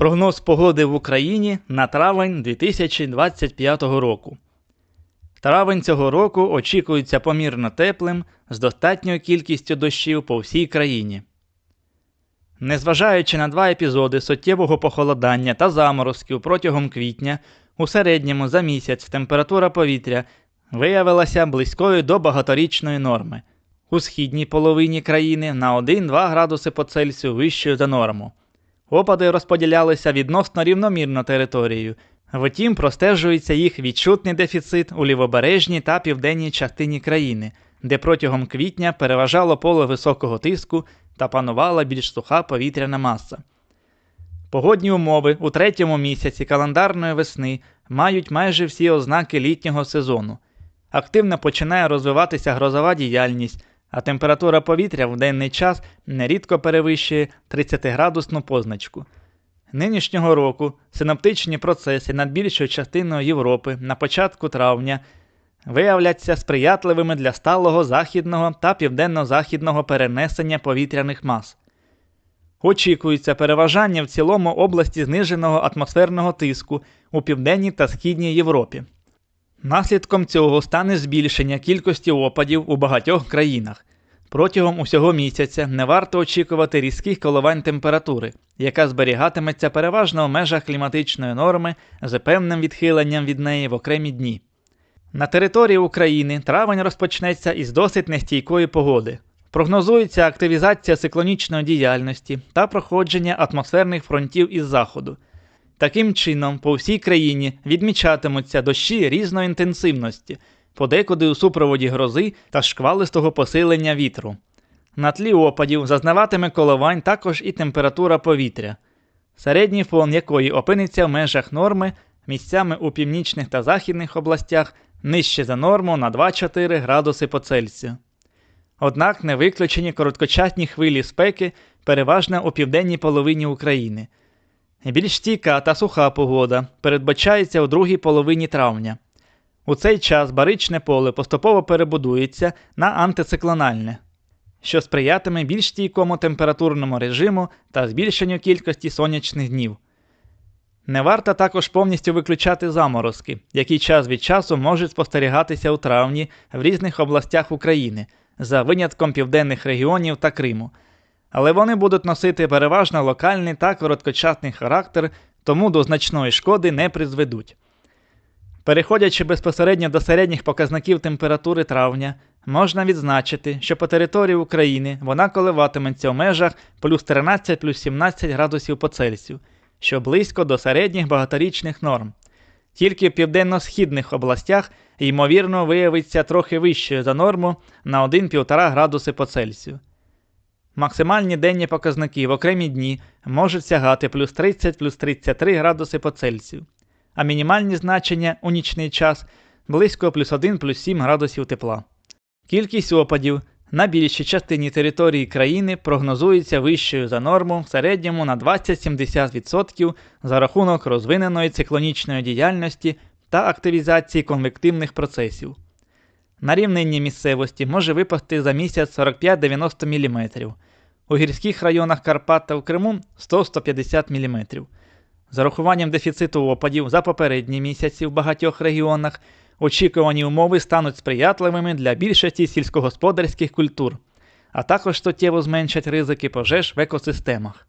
Прогноз погоди в Україні на травень 2025 року. Травень цього року очікується помірно теплим з достатньою кількістю дощів по всій країні. Незважаючи на два епізоди суттєвого похолодання та заморозків протягом квітня, у середньому за місяць температура повітря виявилася близькою до багаторічної норми. У східній половині країни на 1-2 градуси по Цельсію вищою за норму. Опади розподілялися відносно рівномірно територією, втім простежується їх відчутний дефіцит у лівобережній та південній частині країни, де протягом квітня переважало поле високого тиску та панувала більш суха повітряна маса. Погодні умови у третьому місяці календарної весни мають майже всі ознаки літнього сезону. Активно починає розвиватися грозова діяльність, а температура повітря в денний час нерідко перевищує 30-градусну позначку. Нинішнього року синоптичні процеси над більшою частиною Європи на початку травня виявляться сприятливими для сталого західного та південно-західного перенесення повітряних мас. Очікується переважання в цілому області зниженого атмосферного тиску у південній та східній Європі. Наслідком цього стане збільшення кількості опадів у багатьох країнах. Протягом усього місяця не варто очікувати різких коливань температури, яка зберігатиметься переважно в межах кліматичної норми з певним відхиленням від неї в окремі дні. На території України травень розпочнеться із досить нестійкої погоди. Прогнозується активізація циклонічної діяльності та проходження атмосферних фронтів із заходу. Таким чином, по всій країні відмічатимуться дощі різної інтенсивності, подекуди у супроводі грози та шквалистого посилення вітру. На тлі опадів зазнаватиме коливань також і температура повітря, середній фон якої опиниться в межах норми місцями у північних та західних областях нижче за норму на 2-4 градуси по Цельсію. Однак не виключені короткочасні хвилі спеки переважно у південній половині України. Більш стійка та суха погода передбачається у другій половині травня. У цей час баричне поле поступово перебудується на антициклональне, що сприятиме більш стійкому температурному режиму та збільшенню кількості сонячних днів. Не варто також повністю виключати заморозки, які час від часу можуть спостерігатися у травні в різних областях України, за винятком південних регіонів та Криму. Але вони будуть носити переважно локальний та короткочасний характер, тому до значної шкоди не призведуть. Переходячи безпосередньо до середніх показників температури травня, можна відзначити, що по території України вона коливатиметься в межах плюс 13 плюс 17 градусів по Цельсію, що близько до середніх багаторічних норм. Тільки в південно-східних областях, ймовірно, виявиться трохи вищою за норму на 1-1,5 градуси по Цельсію. Максимальні денні показники в окремі дні можуть сягати плюс 30 плюс 33 градуси по Цельсію, а мінімальні значення у нічний час близько плюс 1 плюс 7 градусів тепла. Кількість опадів на більшій частині території країни прогнозується вищою за норму в середньому на 20-70% за рахунок розвиненої циклонічної діяльності та активізації конвективних процесів. На рівнинній місцевості може випасти за місяць 45-90 мм, у гірських районах Карпат та в Криму 100-150 мм. З урахуванням дефіциту опадів за попередні місяці в багатьох регіонах очікувані умови стануть сприятливими для більшості сільськогосподарських культур, а також суттєво зменшать ризики пожеж в екосистемах.